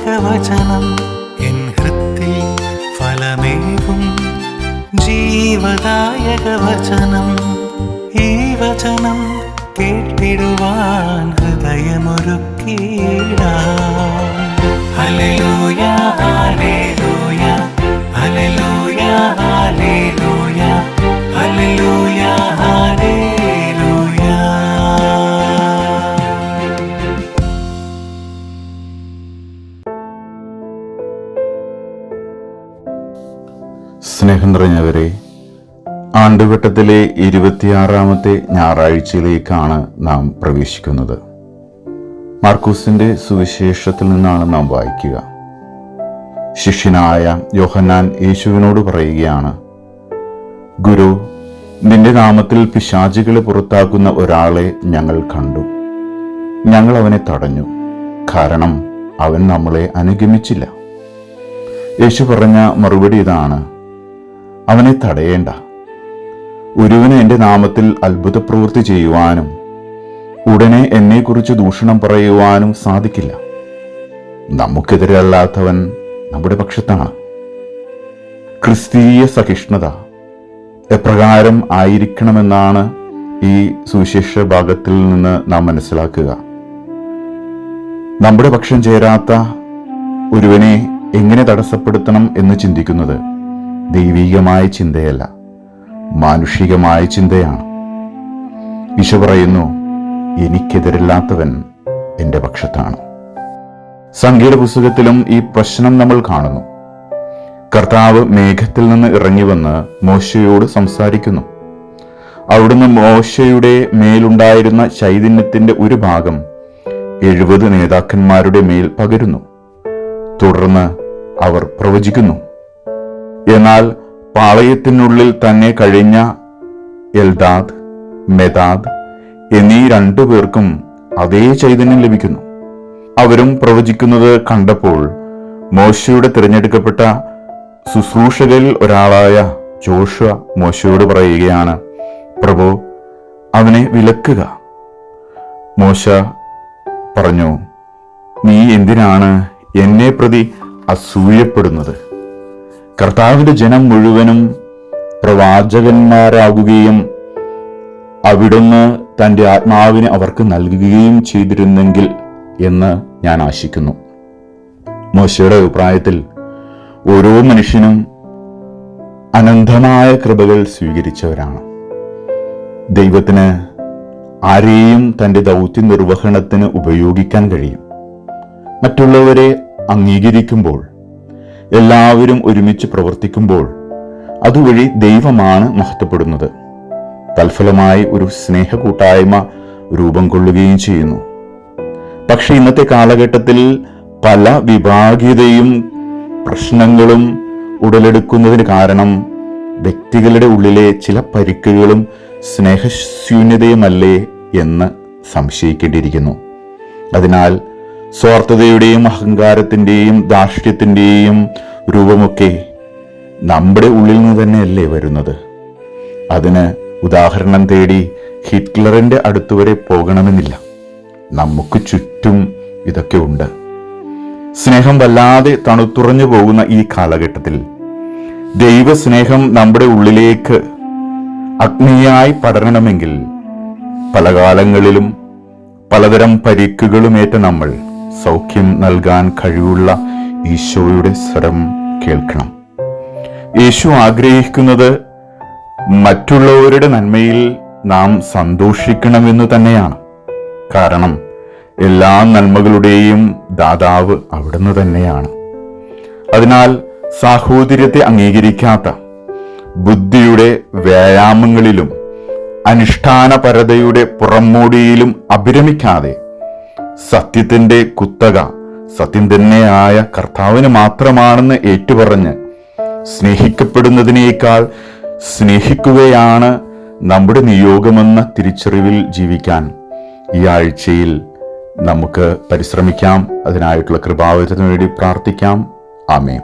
മുക്തിദായക വചനം എൻ ഹൃത്തിൽ ഫലമേകും ജീവദായക വചനം ഈ വചനം കേട്ടിടുവാൻ ഹൃദയമൊരുക്കിയിടാം ഹല്ലേലൂയ സ്നേഹം നിറഞ്ഞവരെ ആണ്ടുവട്ടത്തിലെ ഇരുപത്തിയാറാമത്തെ ഞായറാഴ്ചയിലേക്കാണ് നാം പ്രവേശിക്കുന്നത്. മാർക്കൂസിന്റെ സുവിശേഷത്തിൽ നിന്നാണ് നാം വായിക്കുക. ശിഷ്യനായ യോഹന്നാൻ യേശുവിനോട് പറയുകയാണ് ഗുരു നിന്റെ നാമത്തിൽ പിശാചികളെ പുറത്താക്കുന്ന ഒരാളെ ഞങ്ങൾ കണ്ടു. ഞങ്ങൾ അവനെ തടഞ്ഞു. കാരണം അവൻ നമ്മളെ അനുഗമിച്ചില്ല. യേശു പറഞ്ഞ മറുപടി ഇതാണ് അവനെ തടയേണ്ട. ഒരുവന് എന്റെ നാമത്തിൽ അത്ഭുത പ്രവൃത്തി ചെയ്യുവാനും ഉടനെ എന്നെക്കുറിച്ച് ദൂഷണം പറയുവാനും സാധിക്കില്ല. നമുക്കെതിരെ അല്ലാത്തവൻ നമ്മുടെ പക്ഷത്താണ്. ക്രിസ്തീയ സഹിഷ്ണുത എപ്രകാരം ആയിരിക്കണമെന്നാണ് ഈ സുവിശേഷ ഭാഗത്തിൽ നിന്ന് നാം മനസ്സിലാക്കുക. നമ്മുടെ പക്ഷം ചേരാത്ത ഒരുവനെ എങ്ങനെ തടസ്സപ്പെടുത്തണം എന്ന് ചിന്തിക്കുന്നത്? ദൈവികമായ ചിന്തയല്ല മാനുഷികമായ ചിന്തയാണ്. ഈശോ പറയുന്നു എനിക്കെതിരില്ലാത്തവൻ എന്റെ പക്ഷത്താണ്. സംഗീത പുസ്തകത്തിലും ഈ പ്രശ്നം നമ്മൾ കാണുന്നു. കർത്താവ് മേഘത്തിൽ നിന്ന് ഇറങ്ങി വന്ന് മോശയോട് സംസാരിക്കുന്നു. അവിടുന്ന് മോശയുടെ മേലുണ്ടായിരുന്ന ചൈതന്യത്തിന്റെ ഒരു ഭാഗം എഴുപത് നേതാക്കന്മാരുടെ മേൽ പകരുന്നു. തുടർന്ന് അവർ പ്രവചിക്കുന്നു. എന്നാൽ പാളയത്തിനുള്ളിൽ തന്നെ കഴിഞ്ഞ എൽദാദ് മെദാദ് എന്നീ രണ്ടു പേർക്കും അതേ ചൈതന്യം ലഭിക്കുന്നു. അവരും പ്രവചിക്കുന്നത് കണ്ടപ്പോൾ മോശയുടെ തിരഞ്ഞെടുക്കപ്പെട്ട ശുശ്രൂഷകരിൽ ഒരാളായ ജോഷുവ മോശയോട് പറയുകയാണ് പ്രഭു അവനെ വിലക്കുക. മോശ പറഞ്ഞു നീ എന്തിനാണ് എന്നെ പ്രതി അസൂയപ്പെടുന്നത്? കർത്താവിന്റെ ജനം മുഴുവനും പ്രവാചകന്മാരാകുകയും അവിടുന്ന് തന്റെ ആത്മാവിനെ അവർക്ക് നൽകുകയും ചെയ്തിരുന്നെങ്കിൽ എന്ന് ഞാൻ ആശിക്കുന്നു. മോശയുടെ അഭിപ്രായത്തിൽ ഓരോ മനുഷ്യനും അനന്തമായ കൃപകൾ സ്വീകരിച്ചവരാണ്. ദൈവത്തിന് ആരെയും തന്റെ ദൗത്യ നിർവഹണത്തിന് ഉപയോഗിക്കാൻ കഴിയും. മറ്റുള്ളവരെ അംഗീകരിക്കുമ്പോൾ എല്ലാവരും ഒരുമിച്ച് പ്രവർത്തിക്കുമ്പോൾ അതുവഴി ദൈവമാണ് മഹത്വപ്പെടുന്നത്. തൽഫലമായി ഒരു സ്നേഹ കൂട്ടായ്മ രൂപം കൊള്ളുകയും ചെയ്യുന്നു. പക്ഷേ ഇന്നത്തെ കാലഘട്ടത്തിൽ പല വിഭാഗീയതയും പ്രശ്നങ്ങളും ഉടലെടുക്കുന്നതിന് കാരണം വ്യക്തികളുടെ ഉള്ളിലെ ചില പരിക്കുകളും സ്നേഹശൂന്യതയുമല്ലേ എന്ന് സംശയിക്കേണ്ടിയിരിക്കുന്നു. അതിനാൽ സ്വാർത്ഥതയുടെയും അഹങ്കാരത്തിന്റെയും ദാർഷ്ട്യത്തിന്റെയും രൂപമൊക്കെ നമ്മുടെ ഉള്ളിൽ നിന്ന് തന്നെയല്ലേ വരുന്നത്? അതിന് ഉദാഹരണം തേടി ഹിറ്റ്ലറിന്റെ അടുത്തുവരെ പോകണമെന്നില്ല. നമുക്ക് ചുറ്റും ഇതൊക്കെ ഉണ്ട്. സ്നേഹം വല്ലാതെ തണുത്തുറഞ്ഞു പോകുന്ന ഈ കാലഘട്ടത്തിൽ ദൈവസ്നേഹം നമ്മുടെ ഉള്ളിലേക്ക് അഗ്നിയായി പടരണമെങ്കിൽ പല കാലങ്ങളിലും പലതരം പരിക്കുകളുമേറ്റ നമ്മൾ സൗഖ്യം നൽകാൻ കഴിവുള്ള ഈശോയുടെ സ്വരം കേൾക്കണം. യേശു ആഗ്രഹിക്കുന്നത് മറ്റുള്ളവരുടെ നന്മയിൽ നാം സന്തോഷിക്കണമെന്ന് തന്നെയാണ്. കാരണം എല്ലാ നന്മകളുടെയും ദാതാവ് അവിടുന്ന് തന്നെയാണ്. അതിനാൽ സാഹോദര്യത്തെ അംഗീകരിക്കാത്ത ബുദ്ധിയുടെ വ്യായാമങ്ങളിലും അനുഷ്ഠാനപരതയുടെ പുറമോടിയിലും അഭിരമിക്കാതെ സത്യത്തിന്റെ കുത്തക സത്യം തന്നെയായ കർത്താവിന് മാത്രമാണെന്ന് ഏറ്റുപറഞ്ഞ് സ്നേഹിക്കപ്പെടുന്നതിനേക്കാൾ സ്നേഹിക്കുകയാണ് നമ്മുടെ നിയോഗമെന്ന തിരിച്ചറിവിൽ ജീവിക്കാൻ ഈ ആഴ്ചയിൽ നമുക്ക് പരിശ്രമിക്കാം. അതിനായിട്ടുള്ള കൃപാവചനം വേണ്ടി പ്രാർത്ഥിക്കാം. ആമേ